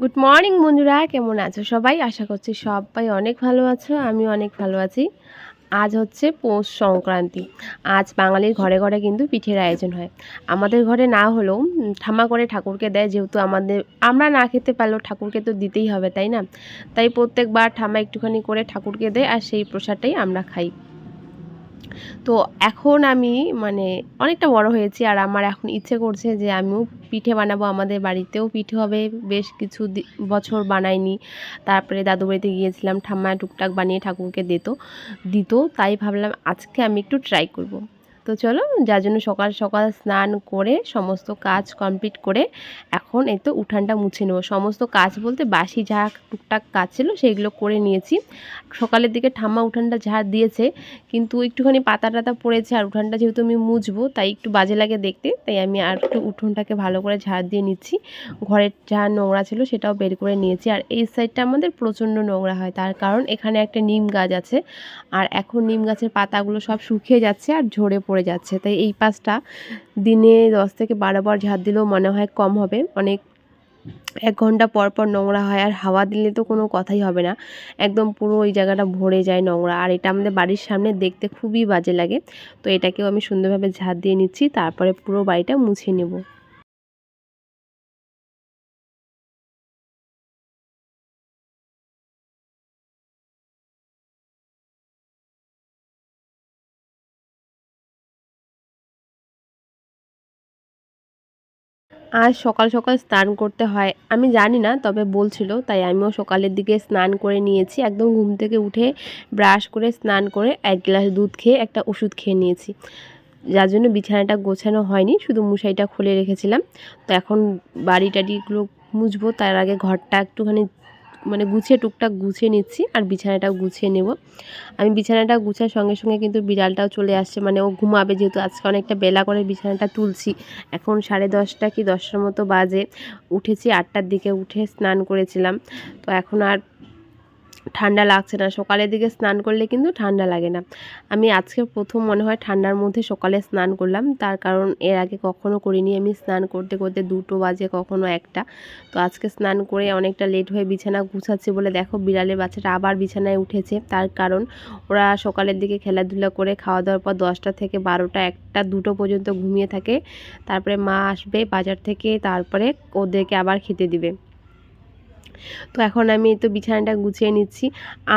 Good morning বন্ধুরা। কেমন আছো সবাই? আশা করছি সবাই অনেক ভালো আছো আমি অনেক ভালো আছি। আজ হচ্ছে পৌষ সংক্রান্তি। আজ বাঙালির ঘরে ঘরে কিন্তু পিঠের আয়োজন হয়। আমাদের ঘরে না হলেও ঠাম্মা করে ঠাকুরকে দেয়, যেহেতু আমাদের আমরা না খেতে পারলেও ঠাকুরকে তো দিতেই হবে, তাই না? তাই প্রত্যেকবার ঠাম্মা একটুখানি করে ঠাকুরকে দেয়, আর সেই প্রসাদটাই আমরা খাই। তো এখন আমি মানে অনেকটা বড় হয়েছি আর আমার এখন ইচ্ছে করছে যে আমিও পিঠে বানাবো। আমাদের বাড়িতেও পিঠে হবে। বেশ কিছু বছর বানাইনি। তারপরে দাদু বাড়িতে গিয়েছিলাম। ঠাম্মা টুকটাক বানিয়ে ঠাকুরকে দিত দিত। তাই ভাবলাম আজকে আমি একটু ট্রাই করব। তো চলো, যার জন্য সকাল সকাল স্নান করে সমস্ত কাজ কমপ্লিট করে এখন এই তো উঠানটা মুছে নেব। সমস্ত কাজ বলতে বাসি যা টুকটাক কাজ ছিল সেইগুলো করে নিয়েছি। সকালের দিকে ঠাম্মা উঠানটা ঝাড় দিয়েছে, কিন্তু একটুখানি পাতা টাতা পড়েছে আর উঠানটা যেহেতু আমি মুছবো, তাই একটু বাজে লাগে দেখতে, তাই আমি আর একটু উঠোনটাকে ভালো করে ঝাড় দিয়ে নিচ্ছি। ঘরের যা নোংরা ছিল সেটাও বের করে নিয়েছি। আর এই সাইডটা আমাদের প্রচণ্ড নোংরা হয়, তার কারণ এখানে একটা নিম গাছ আছে, আর এখন নিম গাছের পাতাগুলো সব শুকিয়ে যাচ্ছে আর ঝরে পড়ে যাচ্ছে। তাই এই পাশটা দিনে দশ থেকে বারো বার ঝাড় দিলেও মনে হয় কম হবে। অনেক এক ঘণ্টা পর পর নোংরা হয় আর হাওয়া দিলে তো কোনো কথাই হবে না। একদম পুরো ওই জায়গাটা ভরে যায় নোংরা। আর এটা আমাদের বাড়ির সামনে দেখতে খুবই বাজে লাগে। তো এটাকেও আমি সুন্দরভাবে ঝাড় দিয়ে নিচ্ছি, তারপরে পুরো বাড়িটা মুছে নেব। আজ সকাল সকাল স্নান করতে হয়। আমি জানি না, তবে বলছিল, তাই আমিও সকালের দিকে স্নান করে নিয়েছি। একদম ঘুম থেকে উঠে ব্রাশ করে স্নান করে এক গ্লাস দুধ খেয়ে একটা ওষুধ খেয়ে নিয়েছি। যার জন্য বিছানাটা গোছানো হয়নি, শুধু মশারিটা খুলে রেখেছিলাম। তো এখন বাড়ি টাড়িগুলো মুছবো, তার আগে ঘরটা একটুখানি মানে গুছিয়ে টুকটাক গুছিয়ে নিচ্ছি আর বিছানাটাও গুছিয়ে নেব। আমি বিছানাটা গুছার সঙ্গে সঙ্গে কিন্তু বিড়ালটাও চলে আসছে মানে ও ঘুমাবে যেহেতু আজকে অনেকটা বেলা করে বিছানাটা তুলছি। এখন সাড়ে দশটা কি দশটার মতো বাজে, উঠেছি আটটার দিকে উঠে স্নান করেছিলাম। তো এখন আর ঠান্ডা লাগছে না। সকালের দিকে স্নান করলে কিন্তু ঠান্ডা লাগে না। আমি আজকে প্রথম মনে হয় ঠান্ডার মধ্যে সকালে স্নান করলাম। তার কারণ এর আগে কখনো করিনি। আমি স্নান করতে করতে দুটো বাজে, কখনো একটা। তো আজকে স্নান করে অনেকটা লেট হয়ে বিছানা গুছাচ্ছি বলে দেখো বিড়ালের বাচ্চাটা আবার বিছানায় উঠেছে। তার কারণ ওরা সকালের দিকে খেলাধুলা করে খাওয়া দাওয়ার পর দশটা থেকে বারোটা, একটা, দুটো পর্যন্ত ঘুমিয়ে থাকে। তারপরে মা আসবে বাজার থেকে, তারপরে ওদেরকে আবার খেতে দিবে। তো এখন আমি তো বিছানাটা গুছিয়ে নিচ্ছি।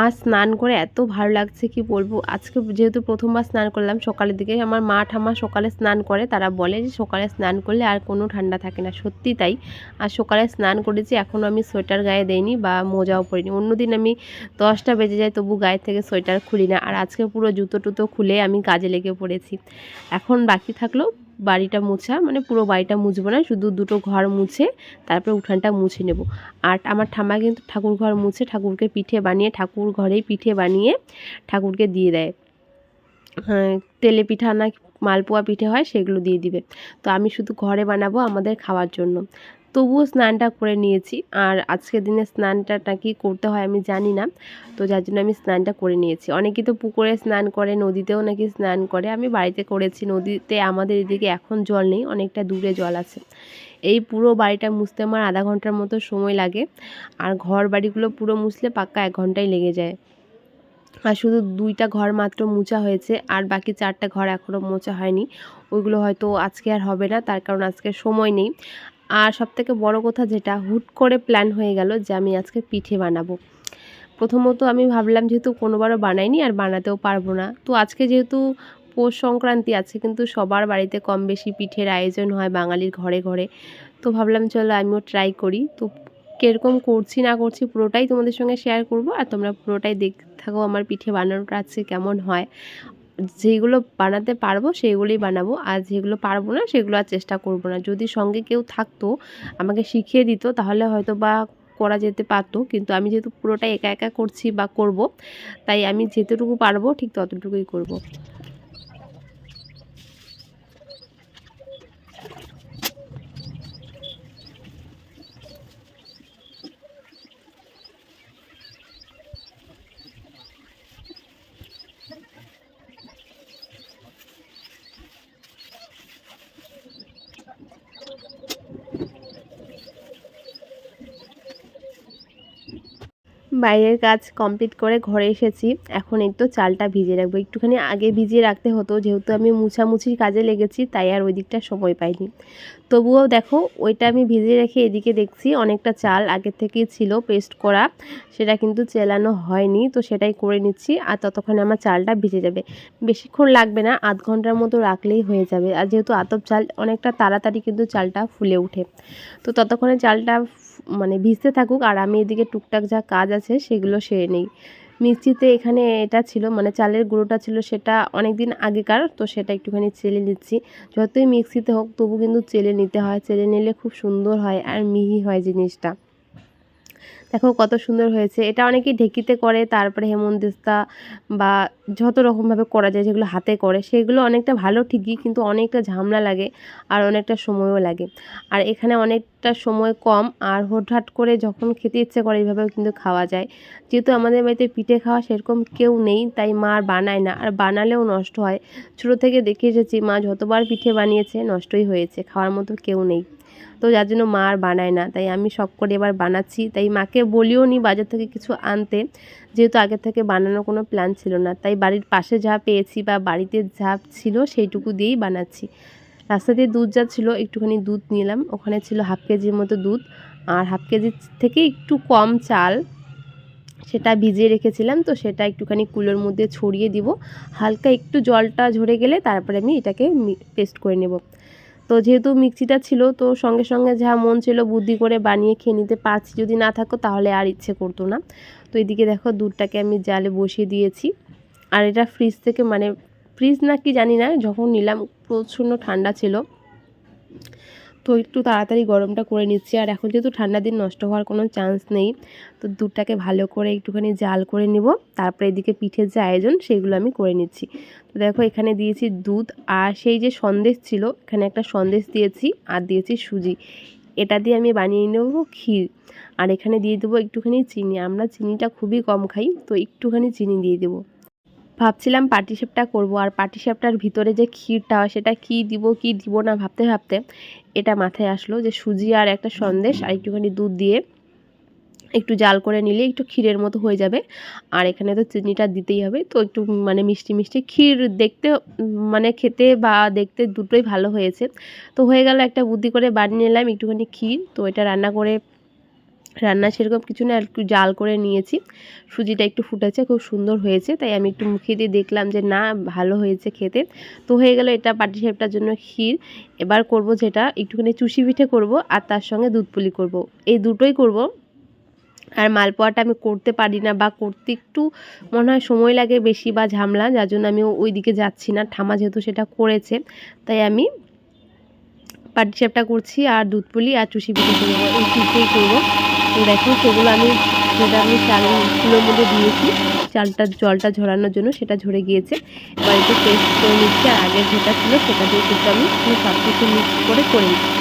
আর স্নান করে এত ভালো লাগছে, কি বলব? আজকে যেহেতু প্রথমবার স্নান করলাম, সকালের দিকে আমার মা ঠাম্মা সকালে স্নান করে, তারা বলে যে সকালে স্নান করলে আর কোনো ঠান্ডা থাকে না। সত্যি তাই। আর সকালে স্নান করেছি এখনও আমি সোয়েটার গায়ে দেইনি বা মোজাও পরিনি। অন্যদিন আমি দশটা বেজে যায়, তবু গায়ে থেকে সোয়েটার খুলি না। আর আজকে পুরো জুতো টুতো খুলে আমি কাজে লেগে পড়েছি। এখন বাকি থাকল বাড়িটা মোছা মানে পুরো বাড়িটা মুছবো না শুধু দুটো ঘর মুছে তারপরে উঠানটা মুছে নেব। আর আমার ঠাম্মা কিন্তু ঠাকুর ঘর মুছে ঠাকুরকে পিঠে বানিয়ে ঠাকুর ঘরেই পিঠে বানিয়ে ঠাকুরকে দিয়ে দেয়। হ্যাঁ, তেলে পিঠা না মালপোয়া পিঠে হয় সেগুলো দিয়ে দিবে। তো আমি শুধু ঘরে বানাবো আমাদের খাওয়ার জন্য। তবুও স্নানটা করে নিয়েছি। আর আজকের দিনে স্নানটা নাকি করতে হয় আমি জানি না। তো যার জন্য আমি স্নানটা করে নিয়েছি। অনেকেই তো পুকুরে স্নান করে, নদীতেও নাকি স্নান করে। আমি বাড়িতে করেছি। নদীতে আমাদের এদিকে এখন জল নেই, অনেকটা দূরে জল আছে। এই পুরো বাড়িটা মুছতে আমার আধা ঘণ্টার মতো সময় লাগে। আর ঘর বাড়িগুলো পুরো মুছলে পাক্কা এক ঘন্টাই লেগে যায়। আর শুধু দুইটা ঘর মাত্র মোছা হয়েছে। আর বাকি চারটা ঘর এখনও মোছা হয়নি। ওইগুলো হয়তো আজকে আর হবে না। তার কারণ আজকে সময় নেই। আর সবথেকে বড় কথা যেটা হুট করে প্ল্যান হয়ে গেল যে আমি আজকে পিঠে বানাবো। প্রথমত আমি ভাবলাম যেহেতু কোনোবারও বানাইনি আর বানাতেও পারব না। তো আজকে যেহেতু পৌষ সংক্রান্তি আছে কিন্তু সবার বাড়িতে কম বেশি পিঠের আয়োজন হয় বাঙালির ঘরে ঘরে। তো ভাবলাম চলো আমিও ট্রাই করি। তো কীরকম করছি না করছি পুরোটাই তোমাদের সঙ্গে শেয়ার করব। আর তোমরা পুরোটাই দেখতে থাকো আমার পিঠে বানানোটা আজকে কেমন হয়। যেগুলো বানাতে পারব সেইগুলোই বানাবো। আর যেগুলো পারব না সেগুলো আর চেষ্টা করব না। যদি সঙ্গে কেউ থাকতো, আমাকে শিখিয়ে দিত, তাহলে হয়তো বা করা যেতে পারতো। কিন্তু আমি যেহেতু পুরোটা একা একা করছি বা করব, তাই আমি যেতটুকু পারব, ঠিক ততটুকুই করব। বাইরের কাজ কমপ্লিট করে ঘরে এসেছি। এখন তো চালটা ভিজিয়ে রাখব। একটুখানি আগে ভিজিয়ে রাখতে হতো, যেহেতু আমি মুছামুছির কাজে লেগেছি, তাই আর ওই দিকটা সময় পাইনি। তবুও দেখো, ওইটা আমি ভিজিয়ে রেখে এদিকে দেখছি অনেকটা চাল আগের থেকেই ছিল পেস্ট করা, সেটা কিন্তু চেলানো হয়নি, তো সেটাই করে নিচ্ছি আর ততক্ষণে আমার চালটা ভিজে যাবে। বেশিক্ষণ লাগবে না, আধ ঘণ্টার মতো রাখলেই হয়ে যাবে। আর যেহেতু আতপ চাল অনেকটা তাড়াতাড়ি কিন্তু চালটা ফুলে ওঠে। তো ততক্ষণে চালটা মানে ভিজতে থাকুক আর আমি এদিকে টুকটাক যা কাজ আছে সেগুলো সেরে নিই। মিক্সিতে এখানে এটা ছিল মানে চালের গুঁড়োটা ছিল সেটা অনেক দিন আগেকার, তো সেটা একটুখানি চেলে নিচ্ছি। যতই মিক্সিতে হোক তবু কিন্তু চেলে নিতে হয়, চেলে নিলে খুব সুন্দর হয় আর মিহি হয় জিনিসটা। দেখো কত সুন্দর হয়েছে। এটা অনেকেই ঢেকিতে করে, তারপরে হেমন্তেস্তা বা যত রকমভাবে করা যায়, যেগুলো হাতে করে, সেগুলো অনেকটা ভালো ঠিকই, কিন্তু অনেকটা ঝামেলা লাগে আর অনেকটা সময়ও লাগে। আর এখানে অনেকটা সময় কম, আর হঠাৎ করে যখন খেতে ইচ্ছে করে, এইভাবেও কিন্তু খাওয়া যায়। যেহেতু আমাদের বাড়িতে পিঠে খাওয়া সেরকম কেউ নেই, তাই মা আর বানায় না, আর বানালেও নষ্ট হয়। ছোটো থেকে দেখে এসেছি, মা যতবার পিঠে বানিয়েছে, নষ্টই হয়েছে, খাওয়ার মতো কেউ নেই। তো যার জন্য মা আর বানায় না। তাই আমি শখ করে এবার বানাচ্ছি। তাই মাকে বলিও নি বাজার থেকে কিছু আনতে। যেহেতু আগে থেকে বানানোর কোনো প্ল্যান ছিল না। তাই বাড়ির পাশে যা পেয়েছি বা বাড়িতে যা ছিল সেইটুকু দিয়েই বানাচ্ছি। রাস্তা দিয়ে দুধ যা ছিল একটুখানি দুধ নিলাম। ওখানে ছিল হাফ কেজির মতো দুধ। আর হাফ কেজির থেকে একটু কম চাল সেটা ভিজিয়ে রেখেছিলাম। তো সেটা একটুখানি কুলোর মধ্যে ছড়িয়ে দিব। হালকা একটু জলটা ঝরে গেলে তারপরে আমি এটাকে পেস্ট করে নেব। তো যেহেতু মিক্সিটা ছিল, তো সঙ্গে সঙ্গে যা মন ছিল বুদ্ধি করে বানিয়ে খেয়ে নিতে পারছি। যদি না থাকো তাহলে আর ইচ্ছে করতো না। তো এদিকে দেখো দুধটাকে আমি জালে বসিয়ে দিয়েছি। আর এটা ফ্রিজ থেকে মানে ফ্রিজ না কি জানি না, যখন নিলাম প্রচণ্ড ঠান্ডা ছিল। তো একটু তাড়াতাড়ি গরমটা করে নিচ্ছি। আর এখন যেহেতু ঠান্ডা দিন নষ্ট হওয়ার কোনো চান্স নেই, তো দুধটাকে ভালো করে একটুখানি জাল করে নিব। তারপরে এদিকে পিঠের যে আয়োজন, সেগুলো আমি করে নিচ্ছি। তো দেখো এখানে দিয়েছি দুধ আর সেই যে সন্দেশ ছিল, এখানে একটা সন্দেশ দিয়েছি আর দিয়েছি সুজি। এটা দিয়ে আমি বানিয়ে নেব ক্ষীর। আর এখানে দিয়ে দেবো একটুখানি চিনি। আমরা চিনিটা খুবই কম খাই, তো একটুখানি চিনি দিয়ে দেবো। ভাবছিলাম পাটিসাপটা করব, আর পাটিসাপটার ভিতরে যে ক্ষীরটা, সেটা কি দিব কি দিব না ভাবতে ভাবতে এটা মাথায় আসলো যে সুজি আর একটা সন্দেশ আর একটুখানি দুধ দিয়ে একটু জাল করে নিলে একটু ক্ষীরের মতো হয়ে যাবে। আর এখানে তো চিনিটা দিতেই হবে, তো একটু মানে মিষ্টি মিষ্টি ক্ষীর দেখতে মানে খেতে বা দেখতে দুটোই ভালো হয়েছে। তো হয়ে গেল একটা বুদ্ধি করে বানিয়ে নিলাম একটুখানি ক্ষীর, তো এটা রান্না করে রান্না সেরকম কিছু না একটু জাল করে নিয়েছি। সুজিটা একটু ফুটেছে, খুব সুন্দর হয়েছে, তাই আমি একটু মুখে দিয়ে দেখলাম যে না, ভালো হয়েছে খেতে। তো হয়ে গেল এটা পাটিসাপটার জন্য ক্ষীর। এবার করব যেটা, একটুখানি চুষি পিঠে করব, আর তার সঙ্গে দুধ পুলি করব। এই দুটোই করব। আর মালপোয়াটা আমি করতে পারি না, বা করতে একটু মনে হয় সময় লাগে বেশি বা ঝামলা, যার জন্য আমি ওই দিকে যাচ্ছি না। ঠামা যেহেতু সেটা করেছে, তাই আমি পাটিসাপটা করছি, আর দুধ পুলি আর চুষি পিঠে করব। এই দুটোই করব। দেখো, সেগুলো আমি যেটা আমি চালগুলোর মধ্যে দিয়েছি। চালটা, জলটা ঝরানোর জন্য সেটা ঝরে গিয়েছে। এবার একটু পেস্ট করে নিচ্ছি। আর আগের যেটা ছিল সেটা দিয়ে কিন্তু আমি সব কিছু মিক্স করে করে নিচ্ছি।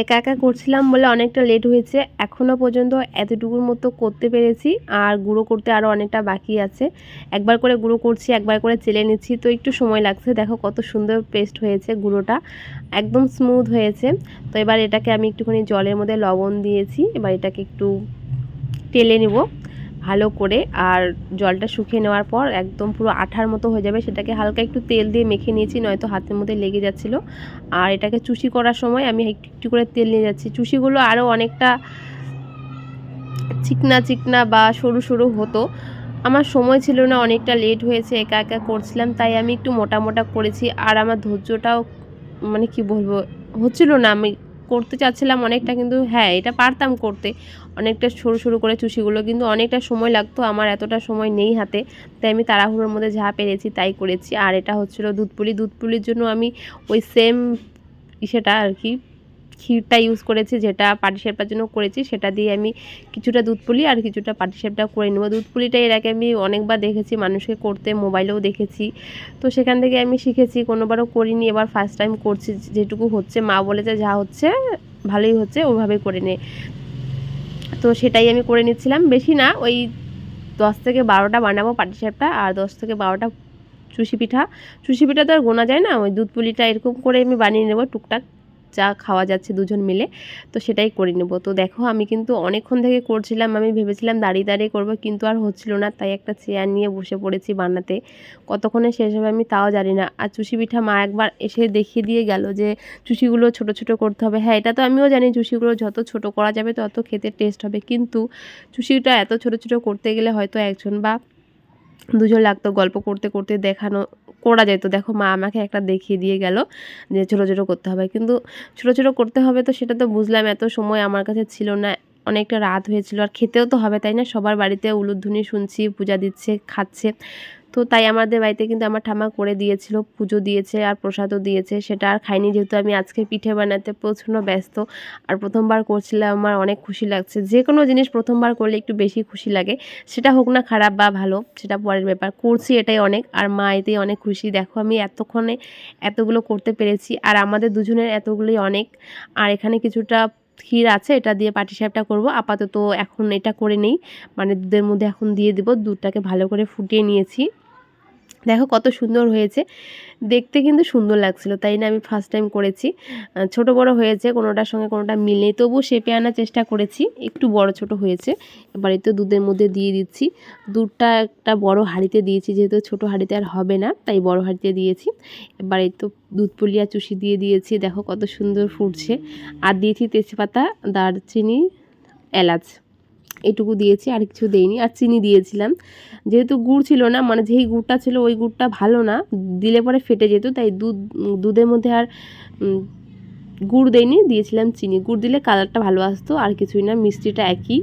একা একা করছিলাম বলে অনেকটা লেট হয়েছে। এখনও পর্যন্ত এতটুকুর মতো করতে পেরেছি আর গুঁড়ো করতে আরও অনেকটা বাকি আছে। একবার করে গুঁড়ো করছি, একবার করে চেলে নিচ্ছি, তো একটু সময় লাগছে। দেখো কত সুন্দর পেস্ট হয়েছে গুঁড়োটা। একদম স্মুথ হয়েছে। তো এবার এটাকে আমি একটুখানি জলের মধ্যে লবণ দিয়েছি। এবার এটাকে একটু টেলে নিব। ভালো করে আর জলটা শুকিয়ে নেওয়ার পর একদম পুরো আঠার মতো হয়ে যাবে। সেটাকে হালকা একটু তেল দিয়ে মেখে নিয়েছি, নয়তো হাতের মধ্যে লেগে যাচ্ছিল। আর এটাকে চুষি করার সময় আমি একটু একটু করে তেল নিয়ে যাচ্ছি। চুষিগুলো আরও অনেকটা চিকনা চিকনা বা সরু সরু হতো। আমার সময় ছিল না, অনেকটা লেট হয়েছে, একা একা করছিলাম, তাই আমি একটু মোটা মোটা করেছি। আর আমার ধৈর্যটাও মানে কি বলব, হচ্ছিল না আমি করতে চাচ্ছিলাম অনেকটা, কিন্তু হ্যাঁ এটা পারতাম করতে। অনেকটা সরু সরু করে চুষিগুলো, কিন্তু অনেকটা সময় লাগতো, আমার এতটা সময় নেই হাতে। তাই আমি তাড়াহুড়োর মধ্যে যা পেরেছি তাই করেছি। আর এটা হচ্ছিল দুধপুলি। দুধপুলির দুধ পুলির জন্য আমি ওই সেম ইসেটা আর কি ক্ষীরটা ইউজ করেছি, যেটা পাটিসাপটার জন্য করেছি, সেটা দিয়ে আমি কিছুটা দুধ পুলি আর কিছুটা পাটিসাপটা করে নেব। দুধ পুলিটা এর আগে আমি অনেকবার দেখেছি, মানুষকে করতে, মোবাইলেও দেখেছি। তো সেখান থেকে আমি শিখেছি, কোনোবারও করিনি, এবার ফার্স্ট টাইম করছি যেটুকু হচ্ছে, মা বলেছে যা হচ্ছে, ভালোই হচ্ছে ওইভাবে করে নে। তো সেটাই আমি করে নিচ্ছিলাম। বেশি না, ওই দশ থেকে বারোটা বানাবো পাটিসাপটা আর দশ থেকে বারোটা চুষি পিঠা। চুষি পিঠা তো আর গোনা যায় না, ওই দুধ পুলিটা এরকম করে আমি বানিয়ে নেব, টুকটাক। যা খাওয়া যাচ্ছে দুজন মিলে, তো সেটাই করে নেব। তো দেখো আমি কিন্তু অনেকক্ষণ থেকে করছিলাম, আমি ভেবেছিলাম দাঁড়িয়ে দাঁড়িয়ে করব কিন্তু আর হচ্ছিল না, তাই একটা চেয়ার নিয়ে বসে পড়েছি বানাতে। কতক্ষণে শেষ হবে আমি তাও জানি না। আর চুষি পিঠা মা একবার এসে দেখিয়ে দিয়ে গেল যে চুষিগুলো ছোট ছোট করতে হবে। হ্যাঁ এটা তো আমিও জানি চুষিগুলো যত ছোট করা যাবে তত খেতে টেস্ট হবে। কিন্তু চুষিটা এত ছোট ছোট করতে গেলে হয়তো একজন বা দুজন লাগতো গল্প করতে করতে দেখানো করা যেত দেখো মা আমাকে একটা দেখিয়ে দিয়ে গেল যে ছোটো ছোটো করতে হবে। কিন্তু ছোটো ছোটো করতে হবে তো সেটা তো বুঝলাম, এত সময় আমার কাছে ছিল না, অনেকটা রাত হয়েছিল। আর খেতেও তো হবে, তাই না? সবার বাড়িতে উলুধ্বনি শুনছি, পূজা দিচ্ছে, খাচ্ছে। তো তাই আমাদের বাড়িতে কিন্তু আমার ঠামা করে দিয়েছিল, পুজো দিয়েছে আর প্রসাদও দিয়েছে। সেটা আর খাইনি যেহেতু আমি আজকে পিঠে বানাতে প্রচণ্ড ব্যস্ত আর প্রথমবার করছিলাম, আমার অনেক খুশি লাগছে। যে কোনো জিনিস প্রথমবার করলে একটু বেশি খুশি লাগে, সেটা হোক না খারাপ বা ভালো, সেটা পরের ব্যাপার। করছি এটাই অনেক আর মা এতেই অনেক খুশি। দেখো আমি এতক্ষণে এতগুলো করতে পেরেছি আর আমাদের দুজনের এতগুলোই অনেক। আর এখানে কিছুটা ক্ষীর আছে, এটা দিয়ে পাটিসাপটা করব। আপাতত এখন এটা করে নেই। মানে দুধের মধ্যে এখন দিয়ে দিব। দুধটাকে ভালো করে ফুটিয়ে নিয়েছি। দেখো কত সুন্দর হয়েছে। দেখতে কিন্তু সুন্দর লাগছিল, তাই না? আমি ফার্স্ট টাইম করেছি। ছোট বড় হয়েছে, কোনোটার সঙ্গে কোনোটা মিলে তবু শেপে আনার চেষ্টা করেছি, একটু বড় ছোট হয়েছে। এবার তো দুধের মধ্যে দিয়ে দিচ্ছি। দুধটা একটা বড় হাঁড়িতে দিয়েছি, যেহেতু ছোট হাঁড়িতে আর হবে না, তাই বড় হাঁড়িতে দিয়েছি। এবার তো দুধ পুলিয়া চুষি দিয়ে দিয়েছি, দেখো কত সুন্দর ফুটছে। আর দিয়েছি তেজপাতা, দারচিনি, এলাচ। এটুকু দিয়েছি, আর কিছু দেইনি, আর চিনি দিয়েছিলাম। যেহেতু গুড় ছিল না মানে যেই গুড়টা ছিল ওই গুড়টা ভালো না, দিলে পরে ফেটে যেত, তাই দুধ, দুধের মধ্যে আর গুড় দেইনি, দিয়েছিলাম চিনি। গুড় দিলে কালারটা ভালো আসতো, আর কিছুই না, মিষ্টিটা একই।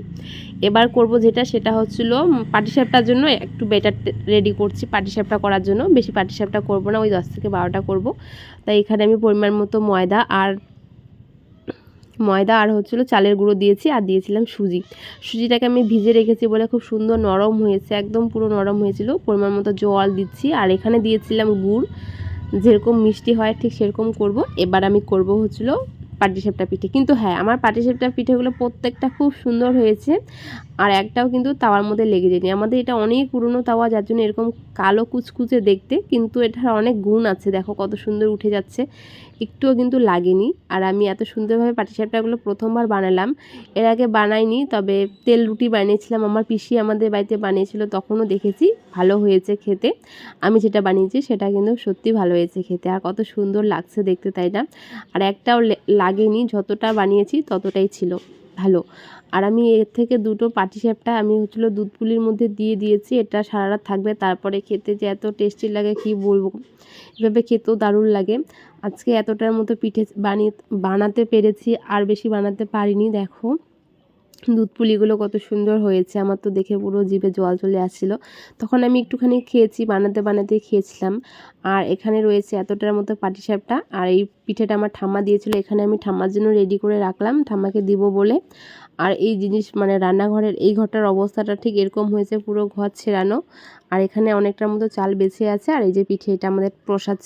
এবার করব যেটা, সেটা হচ্ছিল পাটিসাপটার জন্য একটু বেটার রেডি করছি পাটিসাপটা করার জন্য। বেশি পাটিসাপটা করব না, ওই দশ থেকে বারোটা করব। তাই এখানে আমি পরিমাণ মতো ময়দা আর ময়দা আর হচ্ছিল চালের গুঁড়ো দিয়েছি আর দিয়েছিলাম সুজি। সুজিটাকে আমি ভিজে রেখেছি বলে খুব সুন্দর নরম হয়েছে, একদম পুরো নরম হয়েছিল। পরিমাণ মতো জল দিচ্ছি আর এখানে দিয়েছিলাম গুড়। যেরকম মিষ্টি হয় ঠিক সেরকম করব। এবার আমি করব হচ্ছিল পাটিসাপটা পিঠে। কিন্তু হ্যাঁ আমার পাটিসাপটা পিঠেগুলো প্রত্যেকটা খুব সুন্দর হয়েছে আর একটাও কিন্তু তাওয়ার মধ্যে লেগে যায়নি। আমাদের এটা অনেক পুরনো তাওয়া, যার জন্য এরকম কালো কুচকুচে দেখতে, কিন্তু এটার অনেক গুণ আছে। দেখো কত সুন্দর উঠে যাচ্ছে। একটুও কিন্তু লাগেনি। আর আমি এত সুন্দরভাবে পাটিসাপটাগুলো প্রথমবার বানালাম। এর আগে বানাইনি, তবে তেল রুটি বানিয়েছিলাম। আমার পিসি আমাদের বাড়িতে বানিয়েছিল, তখনও দেখেছি। ভালো হয়েছে খেতে। আমি যেটা বানিয়েছি, সেটা কিন্তু সত্যি ভালো হয়েছে খেতে। আর কত সুন্দর লাগছে দেখতে, তাই না? আর একটাও লাগেনি। যতটা বানিয়েছি, ততটাই ছিল ভালো। আর আমি এর থেকে দুটো পাটিসাপটা আমি হচ্ছিল দুধ পুলির মধ্যে দিয়ে দিয়েছি। এটা সারা রাত থাকবে। তারপরে খেতে যে এত টেস্টি লাগে, কি বলব? এভাবে খেতেও দারুণ লাগে। আজকে এতটার মতো পিঠে বানিয়ে, বানাতে পেরেছি, আর বেশি বানাতে পারিনি, দেখো। দুধ পুলিগুলো কত সুন্দর হয়েছে, আমার তো দেখে পুরো জিভে জল চলে আসছিল। তখন আমি একটুখানি খেয়েছি, বানাতে বানাতে খেয়েছিলাম। আর এখানে রয়েছে এতটার মতো পাটিসাপটা আর এই পিঠেটা আমার ঠাম্মা দিয়েছিল, এখানে আমি ঠাম্মার জন্য রেডি করে রাখলাম, ঠাম্মাকে দিব বলে। আর এই জিনিস মানে রান্নাঘরের এই ঘরটার অবস্থাটা ঠিক এরকম হয়েছে, পুরো ঘর ছেড়ানো। আর এখানে অনেকটার মতো চাল বেছে আছে, আর এই যে পিঠে, এটা আমাদের প্রসাদ